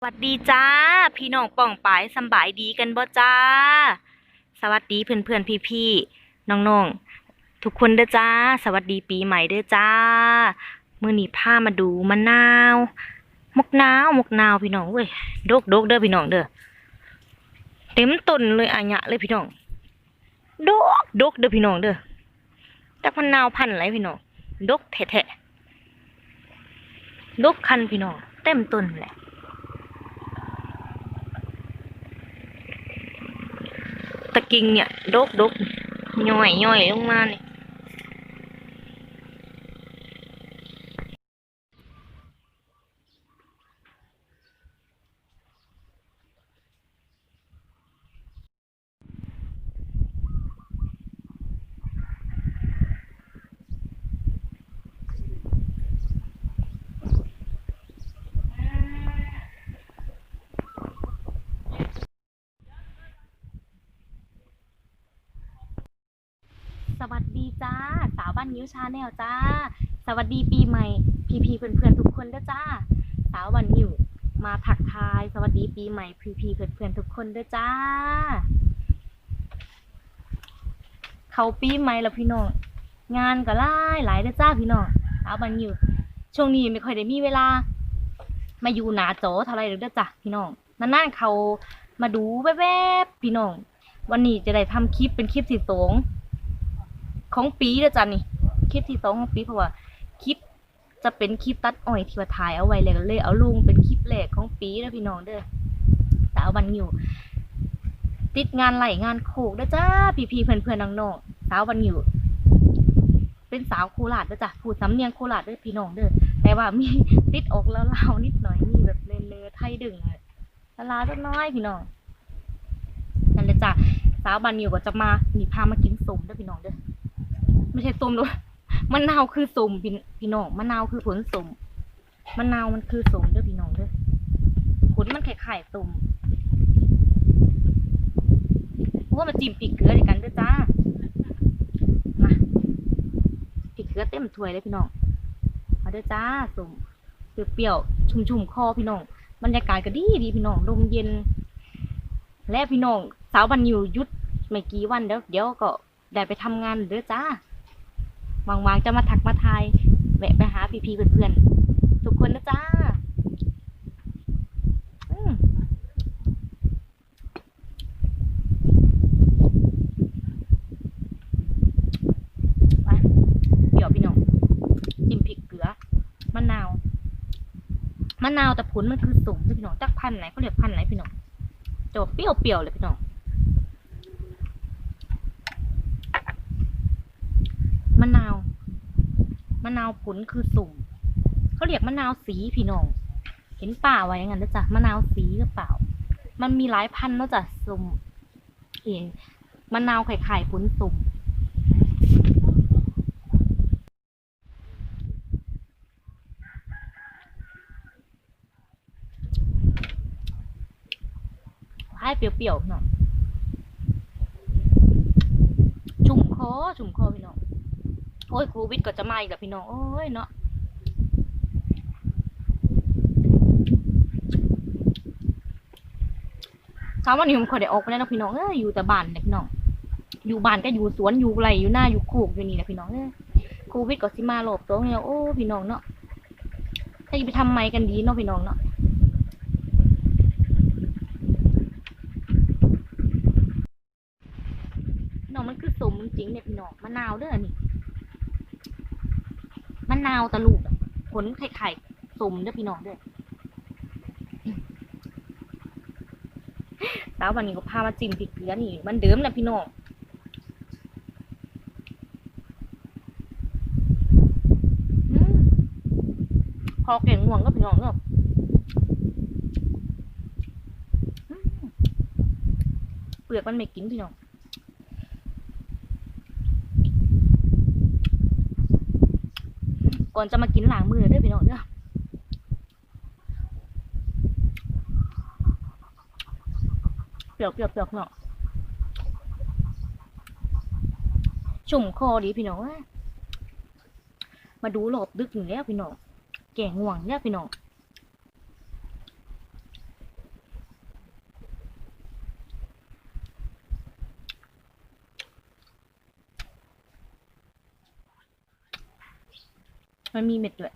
สวัสดีจ้า พี่น้องป่องปายสบายดีกันบ่จ้า สวัสดีเพื่อนเพื่อนพี่พี่ๆน้องทุกคนเด้อจ้า สวัสดีปีใหม่เด้อจ้ามื้อนี้ามาดูมะนาวมกนาวมกนาวพี่น้องเว้ยดกดกเด้อพี่น้องเด้อเต็มต้นเลยอะหยะเลยพี่น้องดกดกเด้อพี่น้องเด้อแต่มะนาวพันอะไรพี่น้องดกแท้ๆดกคันพี่น้องเต็มต้นแหละ ตะกิงเนี่ยดกดกย่อยย่อยลงมาเนี่ย สวัสดีจ้า สาวบ้านนิ้วชาแนลจ้า สวัสดีปีใหม่ พีพีเพื่อนเพื่อนๆทุกคนด้อจ้า สาววันนิ้วมาถักทาย สวัสดีปีใหม่ พีพีเพื่อนเพื่อนๆทุกคนด้อจ้า เขาปีใหม่แล้วพี่น้องงานก็หลายหลายเด้อจ้าพี่น้องสาวบ้านนิ้วช่วงนี้ไม่ค่อยได้มีเวลา มาอยู่หนาโจเท่าไรเด้อจ้ะพี่น้องนานๆเขามาดูแวบๆพี่น้องวันนี้จะได้ทำคลิปเป็นคลิปที่สง ของปีเด้อจ้ะนี่คลิปที่สองของปีเพราะว่าคลิปจะเป็นคลิปตัดอ้อยที่ว่าถ่ายเอาไว้แล้วก็เลยเอาลงเป็นคลิปแรกของปีเด้อพี่น้องเด้อสาวบันอยู่ ติดงานไหลงานโคกเด้อจ้าพี่พี่เพื่อนเพื่อนๆน้องๆสาวบันอยู่เป็นสาวโคราชเด้อจ้ะพูดสำเนียงโคราชเด้อพี่น้องเด้อแต่ว่ามีติดอกแล้วเล่าวนิดหน่อยมีแบบเลนๆไทยดึงอะละลาจักน้อยพี่น้องนั่นเลยจ้ะสาวบันอยู่ก็จะมานี่พามากินสมเด้อพี่น้องเด้อ ไม่ใช่ส้มด้วยมะนาวคือส้มพี่พี่น้องมะนาวคือผลส้มมะนาวมันคือส้มเด้อพี่น้องเด้อผลมันคล้ายๆส้มเพราะว่ามาจิ้มปีกเกลือด้วยกันเด้อจ้ามาปีกเกลือเต็มถ้วยเลยพี่น้องมาเด้อจ้าส้มเปรี้ยวๆชุ่มๆคอพี่น้องบรรยากาศก็ดีดีพี่น้องลมเย็น และพี่น้องสาวบันอยู่ยุดไม่กี่วันเดี๋ยวเดี๋ยวก็ได้ไปทำงานเด้อจ้า วางๆจะมาถักมาทายแวะไปหาพี่ๆเพื่อนๆทุกคนนะจ้าอืมไปเดี๋ยวพี่น้องจิ้มพริกเกลือมะนาวมะนาวแต่ผลมันคือสูงพี่น้องจักพันธุ์ไหนเขาเรียกพันธุ์ไหนพี่น้องจะเปรี้ยวๆเลยพี่น้อง มะนาว มะนาวผลคือสุ่ม เขาเรียกมะนาวสีพี่น้อง เห็นป่าไว้อย่างนั้นนะจ๊ะมะนาวสีหรือเปล่า มันมีหลายพันธุ์นอะจ๊ะสุ่มเองมะนาวไข่ไข่ผลสุ่มให้เปรี้ยวๆหน่อยชุ่มคอชุ่มคอพี่น้อง โอ้ยโควิดก็จะมาอีกแล้วพี่น้องโอ้ยเนาะถามว่านี่ผมขอได้ออกไปแล้วนะพี่น้องเอ้ยอยู่แต่บ้านนี่ยพี่น้อง อยู่บ้านก็อยู่สวนอยู่ไรอยู่หน้าอยู่โคกอยู่นี่แหละพี่น้องเอ้ยโควิดก็สิมาโลบตัวเนี่ยโอ้พี่น้องเนาะถ้าจะไปทำไมกันดีเนาะพี่น้องเนาะน้องมันคือสมจริงเนี่ยพี่น้องมะนาวเด้อนี่ นาวตะลูกผลไข่ไข่สมเด้อพี่น้องด้อแล้ววันนี้ก็พามาจิ้มพริกเกลือนี่ มันเดิมแหละพี่น้องพอแกงง่วงก็พี่น้องเนาะเปลือกมันไม่กินพี่น้อง ก่อนจะมากินหลางมือเด้อพี่น้องเด้อเปรี้ยวเปรี้ยวเปรี้ยวเนาะชุ่มคอดีพี่น้องมาดูหลบดึกอยู่แล้วพี่น้องแก่ง่วงเนี่ยพี่น้อง มันมีเม็ดด้วย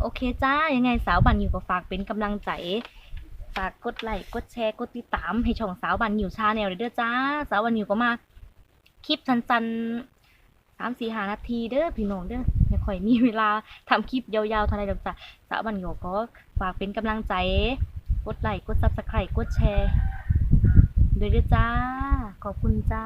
โอเคจ้า ยังไงสาวบันอยู่ก็ฝากเป็นกำลังใจ ฝากกดไลค์กดแชร์ กดติดตามให้ช่องสาวบันอยู่ชาแนลเด้อจ้า สาวบันอยู่ก็มา คลิปสั้นๆสามสี่หานาทีเด้อพี่น้องเด้อไม่ค่อยมีเวลาทำคลิปยาวๆเท่าไหรดอกจ้ะสาวบันอยู่ก็ฝากเป็นกำลังใจ กดไลค์กดซับสไครต์กดแชร์ ด้วยเด้อจ้า ขอบคุณจ้า